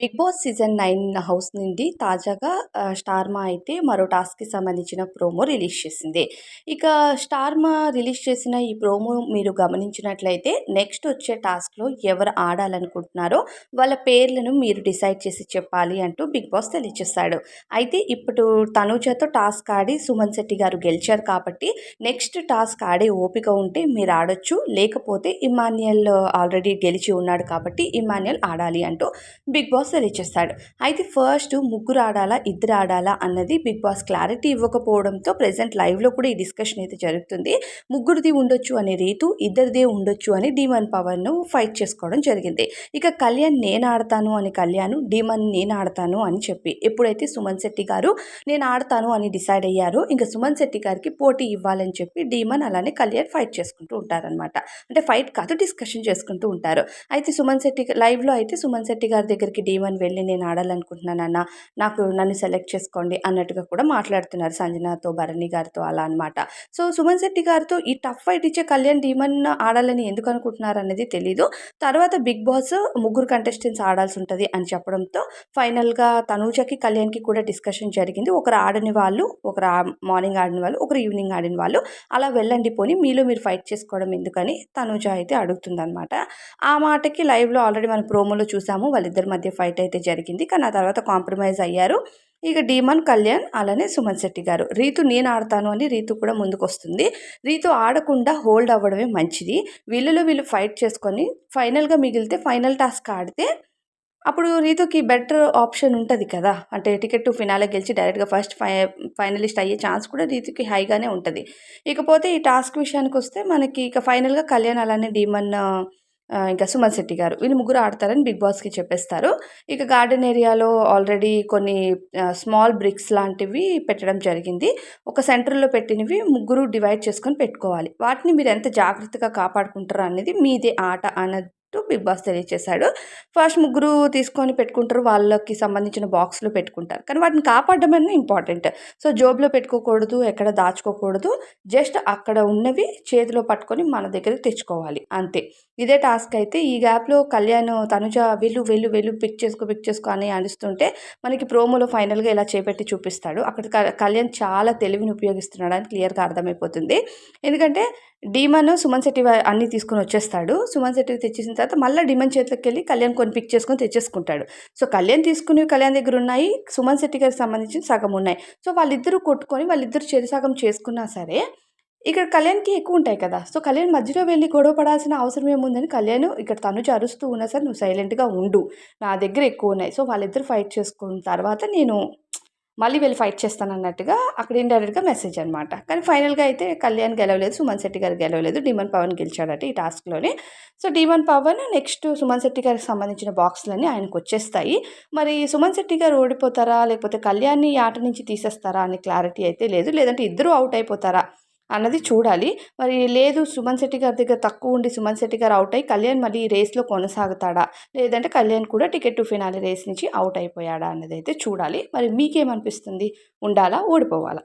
Bigg Boss season nine house నుండి తాజాగా స్టార్మా అయితే మరో టాస్క్కి సంబంధించిన ప్రోమో రిలీజ్ చేసింది. ఇక స్టార్మా రిలీజ్ చేసిన ఈ ప్రోమో మీరు గమనించినట్లయితే నెక్స్ట్ వచ్చే టాస్క్లో ఎవరు ఆడాలనుకుంటున్నారో వాళ్ళ పేర్లను మీరు డిసైడ్ చేసి చెప్పాలి అంటూ బిగ్ బాస్ తెలియచేస్తాడు అయితే ఇప్పుడు తనుజతో టాస్క్ ఆడి సుమన్ శెట్టి గారు గెలిచారు కాబట్టి నెక్స్ట్ టాస్క్ ఆడే ఓపిక ఉంటే మీరు ఆడొచ్చు లేకపోతే ఇమాన్యుయల్ ఆల్రెడీ గెలిచి ఉన్నాడు కాబట్టి ఇమాన్యుయల్ ఆడాలి అంటూ బిగ్ బాస్ తెలియచేస్తాడు అయితే ఫస్ట్ ముగ్గురు ఆడాలా ఇద్దరు ఆడాలా అన్నది బిగ్ బాస్ క్లారిటీ ఇవ్వకపోవడంతో ప్రజెంట్ లైవ్లో కూడా ఈ డిస్కషన్ అయితే జరుగుతుంది. ముగ్గురిది ఉండొచ్చు అనే రీతు ఇద్దరిదే ఉండొచ్చు అని డీమన్ పవన్ను ఫైట్ చేసుకోవడం జరిగింది. ఇక కళ్యాణ్ నేను ఆడతాను అని కళ్యాణ్ డీమన్ నేను ఆడతాను అని చెప్పి ఎప్పుడైతే సుమన్ శెట్టి గారు నేను ఆడతాను అని డిసైడ్ అయ్యారో ఇంకా సుమన్ శెట్టి గారికి పోటీ ఇవ్వాలని చెప్పి డీమన్ అలానే కళ్యాణ్ ఫైట్ చేసుకుంటూ ఉంటారనమాట అంటే ఫైట్ కాదు డిస్కషన్ చేసుకుంటూ ఉంటారు. అయితే సుమన్ శెట్టి లైవ్లో అయితే సుమన్ శెట్టి గారి దగ్గరికి డీమన్ వెళ్ళి నేను ఆడాలనుకుంటున్నానన్న నాకు నన్ను సెలెక్ట్ చేసుకోండి అన్నట్టుగా కూడా మాట్లాడుతున్నారు సంజనాతో భరణి గారితో అలా అనమాట సో సుమన్ శెట్టి గారితో ఈ టఫ్ ఫైట్ ఇచ్చే కళ్యాణ్ డీమన్ ఆడాలని ఎందుకు అనుకుంటున్నారు అనేది తెలీదు. తర్వాత బిగ్ బాస్ ముగ్గురు కంటెస్టెంట్స్ ఆడాల్సి ఉంటుంది అని చెప్పడంతో ఫైనల్గా తనూజకి కళ్యాణ్కి కూడా డిస్కషన్ జరిగింది. ఒకరు ఆడని వాళ్ళు ఒకరు మార్నింగ్ ఆడిన వాళ్ళు ఒకరు ఈవినింగ్ ఆడిన వాళ్ళు. అలా వెళ్ళండి పోని మీలో మీరు ఫైట్ చేసుకోవడం ఎందుకని తనూజ అయితే అడుగుతుందనమాట ఆ మాటకి లైవ్లో ఆల్రెడీ మనం ప్రోమోలో చూసాము వాళ్ళిద్దరి మధ్య ఫైట్ అయితే జరిగింది. కానీ ఆ తర్వాత కాంప్రమైజ్ అయ్యారు. ఇక డీమన్ కళ్యాణ్ అలానే సుమన్ శెట్టి గారు. రీతు నేను ఆడతాను అని రీతు కూడా ముందుకు వస్తుంది రీతు ఆడకుండా హోల్డ్ అవ్వడమే మంచిది. వీళ్ళలో వీళ్ళు ఫైట్ చేసుకొని ఫైనల్గా మిగిలితే ఫైనల్ టాస్క్ ఆడితే అప్పుడు రీతుకి బెటర్ ఆప్షన్ ఉంటుంది కదా. అంటే టికెట్ టు ఫినాలే గెలిచి డైరెక్ట్గా ఫస్ట్ ఫై ఫైనలిస్ట్ అయ్యే ఛాన్స్ కూడా రీతుకి హైగానే ఉంటుంది. ఇకపోతే ఈ టాస్క్ విషయానికి వస్తే మనకి ఇక ఫైనల్గా కళ్యాణ్ అలానే డీమన్ ఇంకా సుమన్ శెట్టి గారు. వీళ్ళు ముగ్గురు ఆడతారని బిగ్ బాస్కి చెప్పేస్తారు. ఇక గార్డెన్ ఏరియాలో ఆల్రెడీ కొన్ని స్మాల్ బ్రిక్స్ లాంటివి పెట్టడం జరిగింది. ఒక సెంటర్లో పెట్టినవి ముగ్గురు డివైడ్ చేసుకొని పెట్టుకోవాలి. వాటిని మీరు ఎంత జాగ్రత్తగా కాపాడుకుంటారో అనేది మీదే ఆట అన్నట్టు బిగ్ బాస్ తెలియజేశాడు ఫస్ట్ ముగ్గురు తీసుకొని పెట్టుకుంటారు. వాళ్ళకి సంబంధించిన బాక్స్లో పెట్టుకుంటారు. కానీ వాటిని కాపాడడం అనేది ఇంపార్టెంట్. సో జోబులో పెట్టుకోకూడదు ఎక్కడ దాచుకోకూడదు. జస్ట్ అక్కడ ఉన్నవి చేతిలో పట్టుకొని మన దగ్గరికి తెచ్చుకోవాలి. అంతే. ఇదే టాస్క్ అయితే ఈ గ్యాప్లో కళ్యాణ్ తనుజ వెళ్ళు వెళ్ళు వెళ్ళు పిక్ చేసుకో పిక్ చేసుకో అని అనిస్తుంటే మనకి ప్రోమోలో ఫైనల్గా ఇలా చేపెట్టి చూపిస్తాడు. అక్కడ కళ్యాణ్ చాలా తెలివిని ఉపయోగిస్తున్నాడు అని క్లియర్గా అర్థమైపోతుంది. ఎందుకంటే డీమన్ సుమన్ శెట్టి అన్నీ అన్ని తీసుకొని వచ్చేస్తాడు. సుమన్ శెట్టి తెచ్చేసిన తర్వాత మళ్ళీ డీమన్ చేతిలోకి వెళ్ళి కళ్యాణ్ కొన్ని పిక్ చేసుకొని తెచ్చేసుకుంటాడు. సో కళ్యాణ్ తీసుకుని కళ్యాణ్ దగ్గర ఉన్నాయి. సుమన్ శెట్టి గారికి సంబంధించిన సగం ఉన్నాయి. సో వాళ్ళిద్దరూ కొట్టుకొని వాళ్ళిద్దరు చేతి సగం చేసుకున్నా సరే ఇక్కడ కళ్యాణ్కి ఎక్కువ ఉంటాయి కదా. సో కళ్యాణ్ మధ్యలో వెళ్ళి గొడవ పడాల్సిన అవసరం ఏముందని కళ్యాణ్ ఇక్కడ తను అరుస్తూ ఉన్నా సరే నువ్వు సైలెంట్గా ఉండు. నా దగ్గర ఎక్కువ ఉన్నాయి. సో వాళ్ళిద్దరు ఫైట్ చేసుకున్న తర్వాత నేను మళ్ళీ వెళ్ళి ఫైట్ చేస్తాను అన్నట్టుగా అక్కడ ఇండైరెక్ట్గా మెసేజ్ అనమాట కానీ ఫైనల్గా అయితే కళ్యాణ్ గెలవలేదు సుమన్ శెట్టి గారు గెలవలేదు డిమన్ పవన్ గెలిచాడట ఈ టాస్క్లోనే so Demon Pavan next Suman Shetty గారికి సంబంధించిన బాక్స్లన్నీ ఆయనకు వచ్చేస్తాయి. మరి సుమన్ శెట్టి గారు ఓడిపోతారా లేకపోతే కళ్యాణ్ని ఈ ఆట నుంచి తీసేస్తారా అనే క్లారిటీ అయితే లేదు. లేదంటే ఇద్దరు అవుట్ అయిపోతారా? అన్నది చూడాలి. మరి లేదు సుమన్ శెట్టి గారి దగ్గర తక్కువ ఉండి సుమన్ శెట్టి గారు అవుట్ అయ్యి కళ్యాణ్ మళ్ళీ ఈ రేస్లో కొనసాగుతాడా? లేదంటే కళ్యాణ్ కూడా టికెట్ టు ఫినాలి రేస్ నుంచి అవుట్ అయిపోయాడా? అన్నది అయితే చూడాలి. మరి మీకేమనిపిస్తుంది? ఉండాలా? ఓడిపోవాలా?